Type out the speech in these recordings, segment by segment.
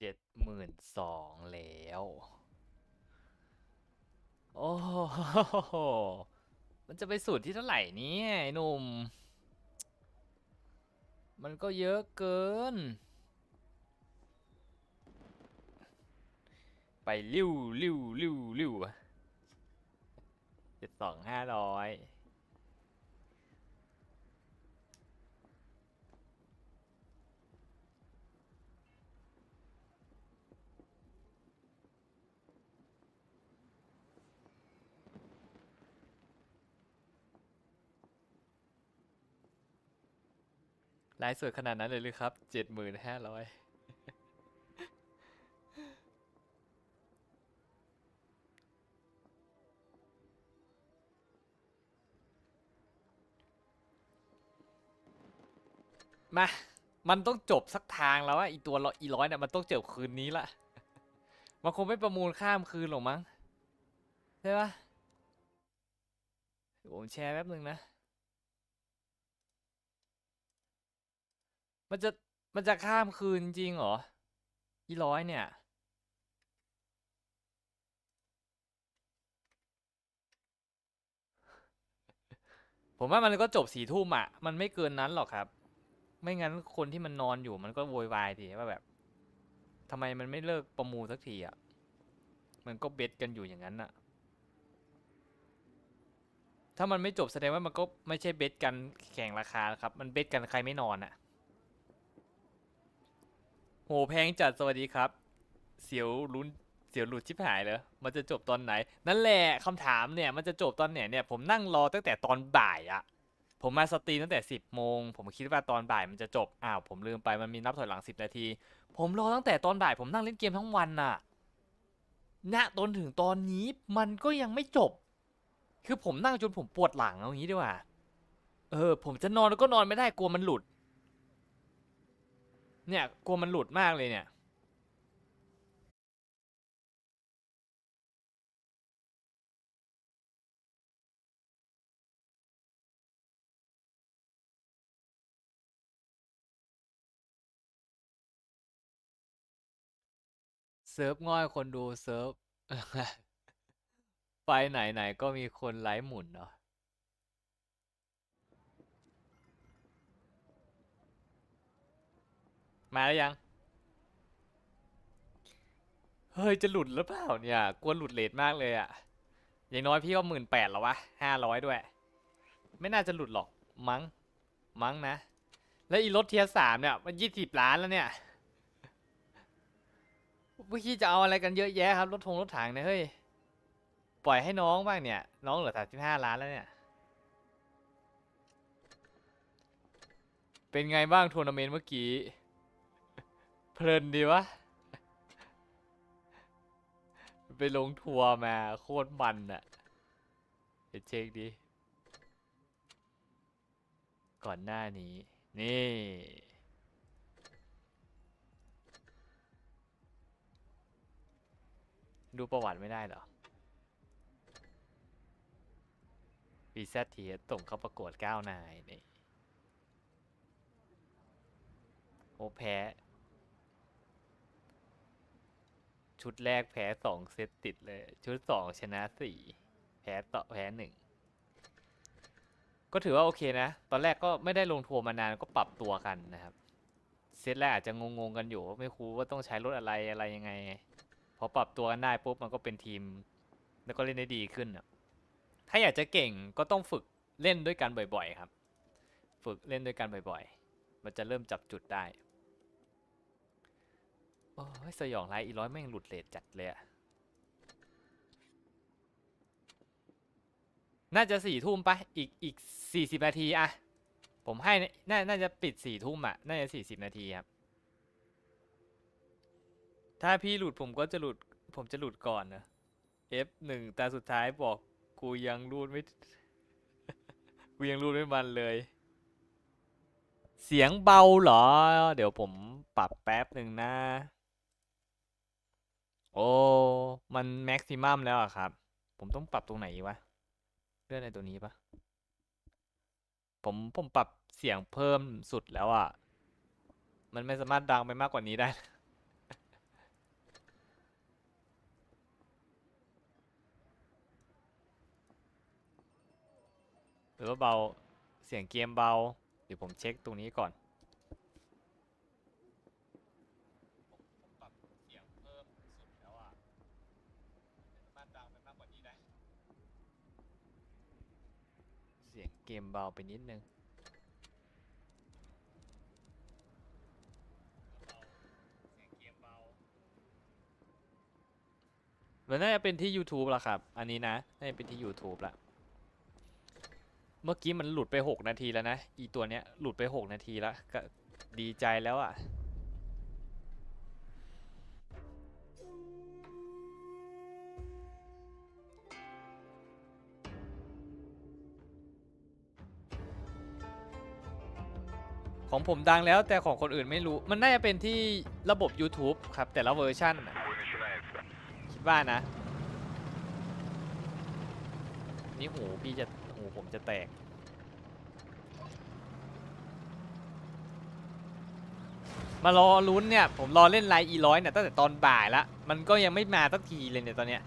เจ็ดหมื่นสองแล้ว โอ้โห มันจะไปสุดที่เท่าไหร่นี่ไอ้หนุ่ม มันก็เยอะเกิน ไปริ้วริ้วริ้วริ้วเจ็ดสองห้าร้อย ไลฟ์สดขนาดนั้นเลยหรือครับเจ็ดหมื่นห้าร้อยมา มันต้องจบสักทางแล้วอะอีตัวร้อยอีร้อยเนี่ยมันต้องจบคืนนี้ละ มันคงไม่ประมูลข้ามคืนหรอกมั้ง ใช่ปะผมแชร์แป๊บหนึ่งนะ มันจะมันจะข้ามคืนจริงเหรออีร้อยเนี่ยผมว่ามันก็จบสี่ทุ่มอะ มันไม่เกินนั้นหรอกครับ ไม่งั้นคนที่มันนอนอยู่มันก็โวยวายทีว่าแบบทำไมมันไม่เลิกประมูลสักทีอะ มันก็เบ็ดกันอยู่อย่างนั้นอะ ถ้ามันไม่จบแสดงว่ามันก็ไม่ใช่เบ็ดกันแข่งราคาครับ มันเบ็ดกันใครไม่นอนอะ โหแพงจัดสวัสดีครับ เสียวลุ้นเสียวหลุดชิบหายเลยมันจะจบตอนไหน นั่นแหละคำถามเนี่ยมันจะจบตอนไหนเนี่ยผมนั่งรอตั้งแต่ตอนบ่ายอะผมมาสตรีมตั้งแต่สิบโมงผมคิดว่าตอนบ่ายมันจะจบอ้าวผมลืมไปมันมีนับถอยหลังสิบนาที ผมรอตั้งแต่ตอนบ่ายผมนั่งเล่นเกมทั้งวันน่ะณจนถึงตอนนี้มันก็ยังไม่จบ คือผมนั่งจนผมปวดหลังเอางี้ดีกว่า เออ ผมจะนอนแล้วก็นอนไม่ได้กลัวมันหลุด เนี่ยกลัวมันหลุดมากเลยเนี่ยเซิร์ฟง่อยคนดูเซิร์ฟ ไปไหนไหนก็มีคนไลฟ์หมุนเนาะ มาแล้วยัง เฮ้ย จะหลุดหรือเปล่าเนี่ย กลัวหลุดเลทมากเลยอะอย่างน้อยพี่ก็หมื่นแปดแล้ววะห้าร้อยด้วย ไม่น่าจะหลุดหรอก มั้ง มั้งนะ แล้วอีรถเทียสามเนี่ย มันยี่สิบล้านแล้วเนี่ยเมื่อกี้จะเอาอะไรกันเยอะแยะครับ รถทงรถถังเนี่ยเฮ้ย ปล่อยให้น้องบ้างเนี่ย น้องเหลือสามสิบห้าล้านแล้วเนี่ย เป็นไงบ้างทัวร์นาเมนต์เมื่อกี้ เพลินดีวะ ไปลงทัวร์มาโคตรมันอะเดี๋ยวเช็คดิ ก่อนหน้านี้ นี่ดูประวัติไม่ได้เหรอวีซทีส่งเข้าประกวดเก้านายนี่ โอ้แพ้ ชุดแรกแพ้สองเซตติดเลย ชุดสองชนะสี่แพ้ต่อแพ้หนึ่งก็ถือว่าโอเคนะ ตอนแรกก็ไม่ได้ลงทัวร์มานานก็ปรับตัวกันนะครับ เซตแรกอาจจะงงๆกันอยู่ว่าไม่รู้ว่าต้องใช้รถอะไรอะไรยังไง พอปรับตัวกันได้ปุ๊บมันก็เป็นทีม แล้วก็เล่นได้ดีขึ้นอะถ้าอยากจะเก่งก็ต้องฝึกเล่นด้วยกันบ่อย ๆ ครับ ฝึกเล่นด้วยกันบ่อย ๆ มันจะเริ่มจับจุดได้ อ้ยสยองไรอีร้อยแม่งหลุดเลทจัดเลยอะน่าจะสี่ทุ่มปะอีกอีกสี่สิบนาทีอะผมให้น่าน่าจะปิดสี่ทุ่มอะน่าจะสี่สิบนาทีครับ ถ้าพี่หลุดผมก็จะหลุด ผมจะหลุดก่อนนะ F หนึ่งแต่สุดท้ายบอกกูยังรูดไม่ กูยังรูดไม่มันเลย เสียงเบาเหรอ เดี๋ยวผมปรับแป๊บหนึ่งนะ โอ้ มันแม็กซิมัมแล้วอะครับ ผมต้องปรับตรงไหนอีกวะ เลื่อนในตัวนี้ปะผมผมปรับเสียงเพิ่มสุดแล้วอะมันไม่สามารถดังไปมากกว่านี้ได้ หรือว่าเบา เสียงเกมเบา เดี๋ยวผมเช็คตรงนี้ก่อน เสียงเกมเบาไปนิดนึงมันน่าจะเป็นที่ YouTube ละครับ อันนี้นะ น่าจะเป็นที่ YouTube ละ เมื่อกี้มันหลุดไป 6 นาทีแล้วนะ อีตัวเนี้ยหลุดไป 6 นาทีแล้วก็ดีใจแล้วอะ ของผมดังแล้วแต่ของคนอื่นไม่รู้ มันน่าจะเป็นที่ระบบ YouTube ครับ แต่ละเวอร์ชันน่ะคิดว่านะ นี่หูพี่จะหูผมจะแตก มารอลุ้นเนี่ย ผมรอเล่นไลน์อีร้อยเนี่ยตั้งแต่ตอนบ่ายล้วมันก็ยังไม่มาสักทีเลยเนี่ยตอนเนี้ย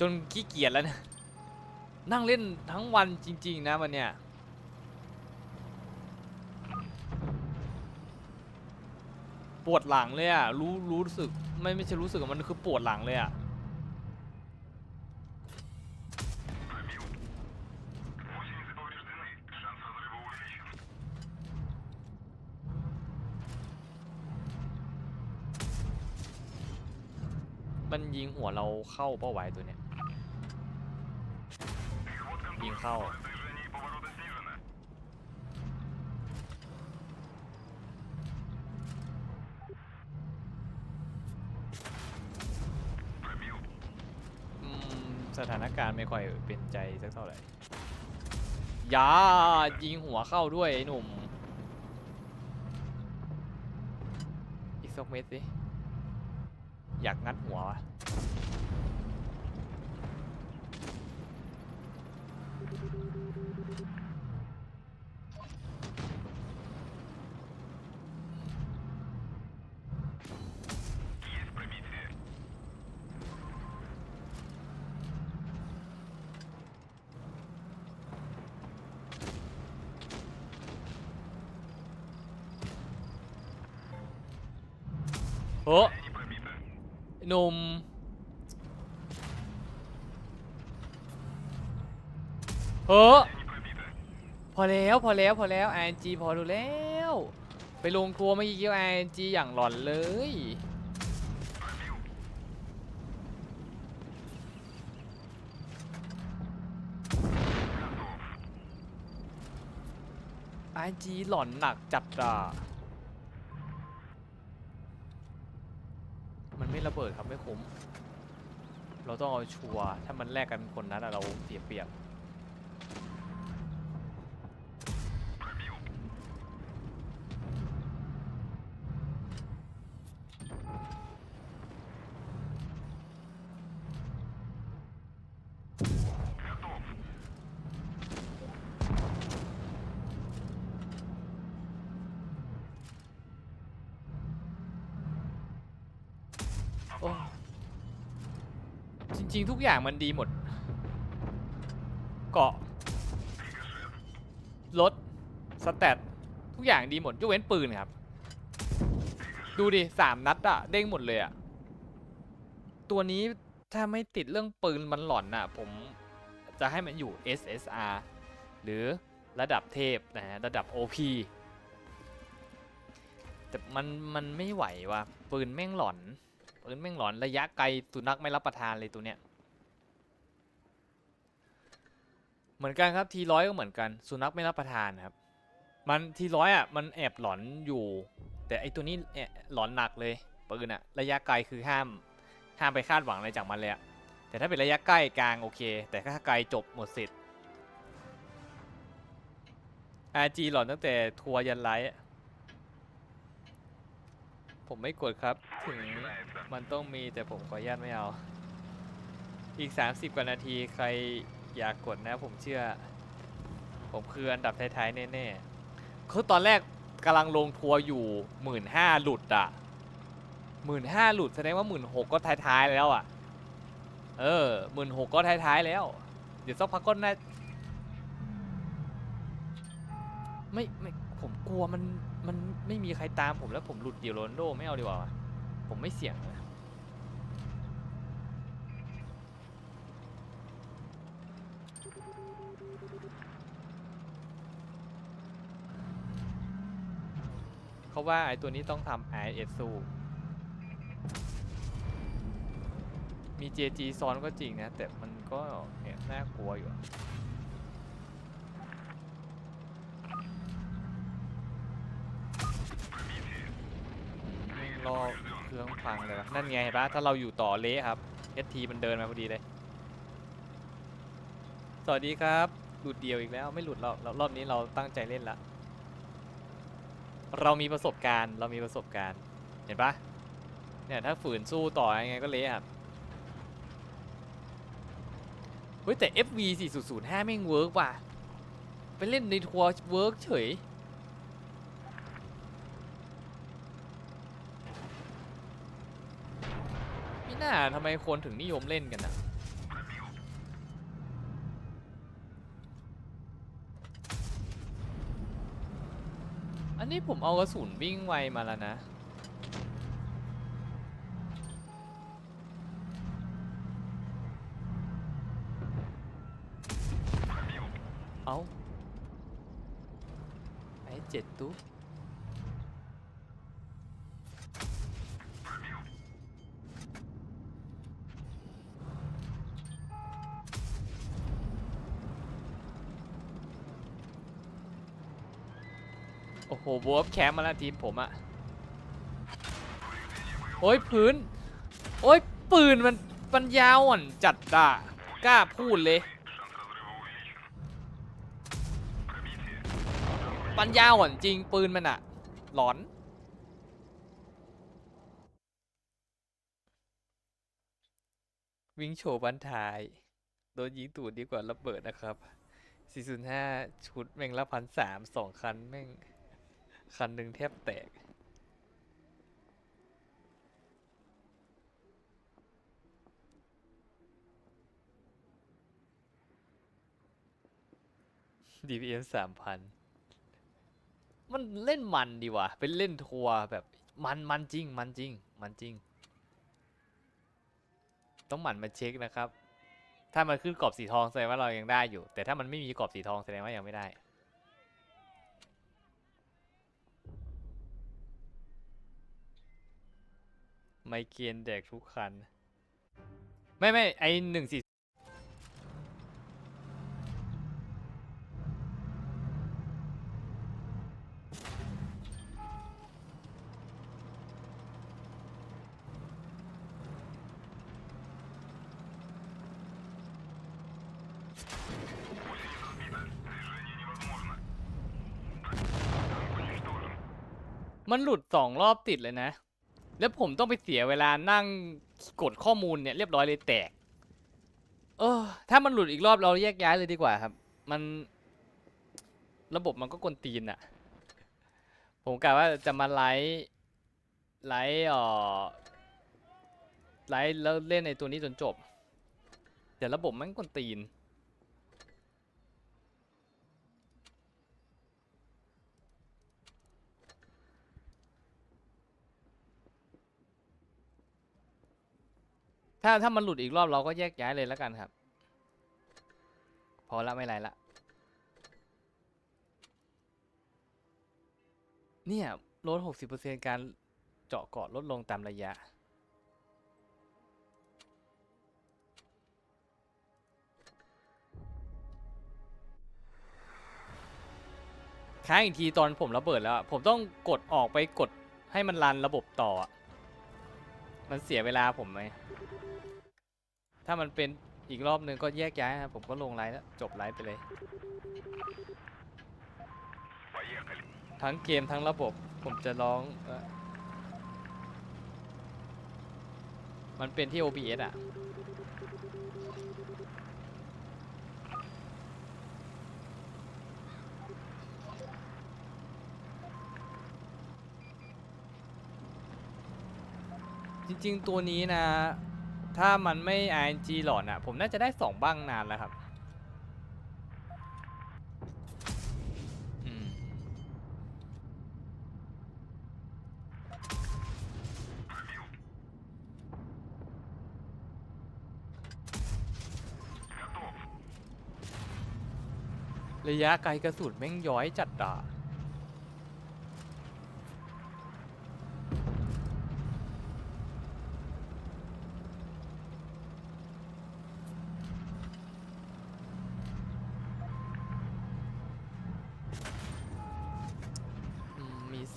จนขี้เกียจแล้วเนี่ยนั่งเล่นทั้งวันจริง ๆ นะวันเนี้ย ปวดหลังเลยอะรู้รู้สึกไม่ไม่ใช่รู้สึกมันคือปวดหลังเลยอะมันยิงหัวเราเข้าเป้าหวายตัวเนี้ยยิงเข้า อืม สถานการณ์ไม่ค่อยเป็นใจสักเท่าไหร่ยายิงหัวเข้าด้วยไอ้หนุ่ม อีกสักเม็ดสิ อยากงัดหัววะ โอ้หนุ่มเออพอแล้วพอแล้วพอแล้ว ING พอดูแล้ว ไปลงทัวร์เมื่อกี้เกี่ยว ING อย่างหลอนเลย IG หลอนหนักจัดอะ มัน ไม่ระเบิดครับไม่คุ้ม เราต้องเอาชัวร์ถ้ามันแลกกันคนนั้นอะเราเสียเปรียบ ทุกอย่างมันดีหมด เกาะรถสแตททุกอย่างดีหมดยกเว้นปืนครับ ดูดิสามนัดอะเด้งหมดเลยอะตัวนี้ถ้าไม่ติดเรื่องปืนมันหล่อนอะผมจะให้มันอยู่ SSR หรือระดับเทพนะฮะระดับ OP แต่มันมันไม่ไหวว่ะปืนแม่งหลอนปืนแม่งหลอนระยะไกลสุนัขไม่รับประทานเลยตัวเนี้ย เหมือนกันครับทีร้อยก็เหมือนกันสุนัขไม่รับประทานครับ มันทีร้อยอะมันแอบหลอนอยู่ แต่ไอตัวนี้แอบหลอนหนักเลยปืนอะระยะไกลคือห้ามห้ามไปคาดหวังอะไรจากมันเลยแต่ถ้าเป็นระยะใกล้กลางโอเค แต่ถ้าไกลจบหมดสิทธิ์ RG หลอนตั้งแต่ทัวร์ยันไลท์ผมไม่กดครับ ถึงมันต้องมีแต่ผมขออนุญาตไม่เอา อีก 30 กว่านาทีใคร อยากกดนะผมเชื่อ ผมคืออันดับท้ายๆแน่ๆคือตอนแรกกำลังลงทัวร์อยู่หมื่นห้าหลุดอะหมื่นห้าหลุดแสดงว่าหมื่นหกก็ท้ายๆแล้วอะ เออหมื่นหกก็ท้ายๆแล้ว เดี๋ยวสักพักก็น่าไม่ไม่ผมกลัวมันมันไม่มีใครตามผมแล้วผมหลุดเดียวโรนโดไม่เอาดีกว่า ผมไม่เสี่ยงเลย เขาว่าไอ้ตัวนี้ต้องทำ IS สู้มี JG ซ้อนก็จริงนะ แต่มันก็เนี่ยน่ากลัวอยู่รอเครื่องพังเลย นั่นไงเห็นปะถ้าเราอยู่ต่อเละครับเอทีมันเดินมาพอดีเลย สวัสดีครับ หลุดเดียวอีกแล้ว ไม่หลุดเราเรารอบนี้เราตั้งใจเล่นละ เรามีประสบการณ์ เรามีประสบการณ์ เห็นปะเนี่ยถ้าฝืนสู้ต่อยังไงก็เละครับเฮ้ยแต่ FV 4005แม่งเวิร์กว่ะ ไปเล่นในทัวร์เวิร์กเฉยไม่น่าทำไมคนถึงนิยมเล่นกันอะ นี่ผมเอากระสุนวิ่งไวมาแล้วนะ เอาไอ้เจ็ดตุ๊ โอ้โหวอฟแคมป์มาแล้วทีมผมอะโอ้ยพื้น โอ้ยปืนมันปัญญาอ่อนจัดด่ากล้าพูดเลย ปัญญาอ่อนจริงปืนมันอะหลอนวิ่งโชว์บันทาย โดนยิงตูดดีกว่าระเบิดนะครับ 405 ชุดแม่งละพันสามสองคันแม่ง คันหนึ่งแทบแตก DPM สามพัน มันเล่นมันดีว่ะ เป็นเล่นทัวร์แบบมันมันจริง มันจริง มันจริง ต้องหมั่นมาเช็คนะครับ ถ้ามันขึ้นกรอบสีทองแสดงว่าเรายังได้อยู่ แต่ถ้ามันไม่มีกรอบสีทองแสดงว่ายังไม่ได้ ไมเกรนแดกทุกคัน ไม่ไม่ไอหนึ่งสี่มันหลุดสองรอบติดเลยนะ แล้วผมต้องไปเสียเวลานั่งกดข้อมูลเนี่ยเรียบร้อยเลยแตก เออ ถ้ามันหลุดอีกรอบเราแยกย้ายเลยดีกว่าครับ มัน ระบบมันก็กวนตีนอะผมกะว่าจะมาไลฟ์ไลฟ์เอ่อไลฟ์แล้วเล่นในตัวนี้จนจบ แต่ระบบมันกวนตีน ถ้าถ้ามันหลุดอีกรอบเราก็แยกย้ายเลยแล้วกันครับ พอละไม่ไรละ เนี่ยลด 60%การเจาะเกาะลดลงตามระยะ ค้างอีกทีตอนผมระเบิดแล้ว ผมต้องกดออกไปกดให้มันรันระบบต่อ มันเสียเวลาผมไหม ถ้ามันเป็นอีกรอบหนึ่งก็แยกย้ายครับผมก็ลงไลน์แล้วจบไลน์ไปเลย ทั้งเกมทั้งระบบผมจะร้องเอ่อมันเป็นที่ OBS อะ จริงๆตัวนี้นะ ถ้ามันไม่ RNG หลอนอะ ผมน่าจะได้สองบ้างนานแล้วครับระยะไกลกระสุนแม่งย้อยจัดอะ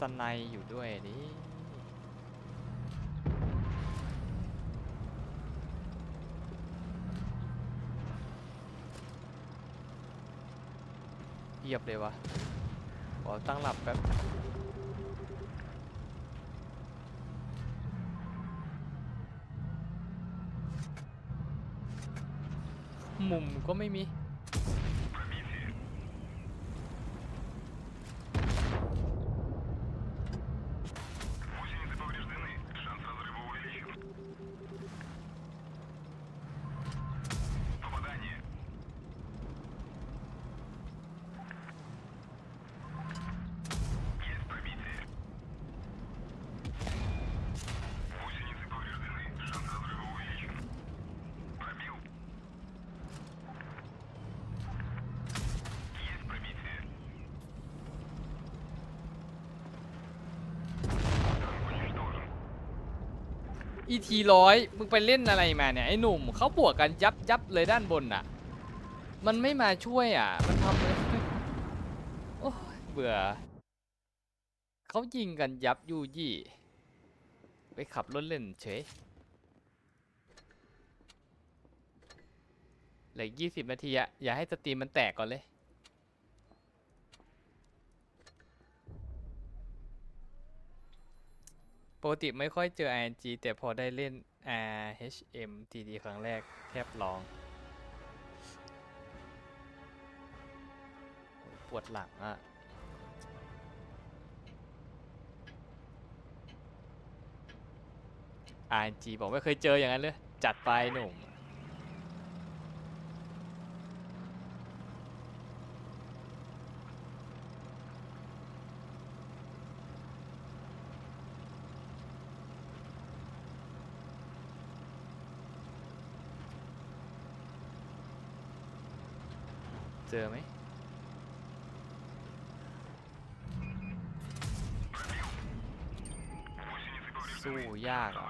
สไนยอยู่ด้วยนี่เหยียบเลยวะขอตั้งหลับแป๊บมุมก็ไม่มี อีทีร้อยมึงไปเล่นอะไรมาเนี่ย ไอ้หนุ่มเขาบวกกันยับยับเลยด้านบนอะ มันไม่มาช่วยอะ มันทำเลยโอ้เบื่อเขายิงกันยับยูยี่ ไปขับรถเล่นเฉยเหลือยี่สิบนาทีอะอย่าให้สตรีมมันแตกก่อนเลย ปกติไม่ค่อยเจอ ING แต่พอได้เล่น RHM TD ครั้งแรกแทบร้อง ปวดหลังอะอ RNG บอกไม่เคยเจออย่างนั้นเลย จัดไปหนุ่ม อไหมสู้ยากอะ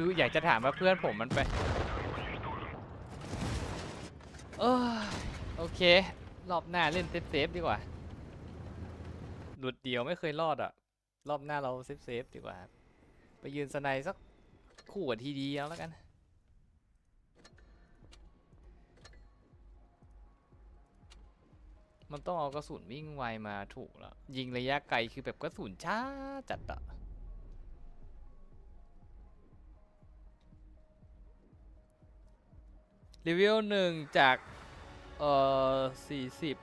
คืออยากจะถามว่าเพื่อนผมมันไปเอโอเค รอบหน้าเล่นเซฟๆดีกว่า หลุดเดียวไม่เคยรอดอะ รอบหน้าเราเซฟๆดีกว่า ไปยืนสไยสักคู่กับทีดีเอาแล้วกันมันต้องเอากระสุนวิ่งไวมาถูกแล้ว ยิงระยะไกลคือแบบกระสุนช้าจัดอะ รีวิวหนึ่งจาก เอ่อสี่สิบ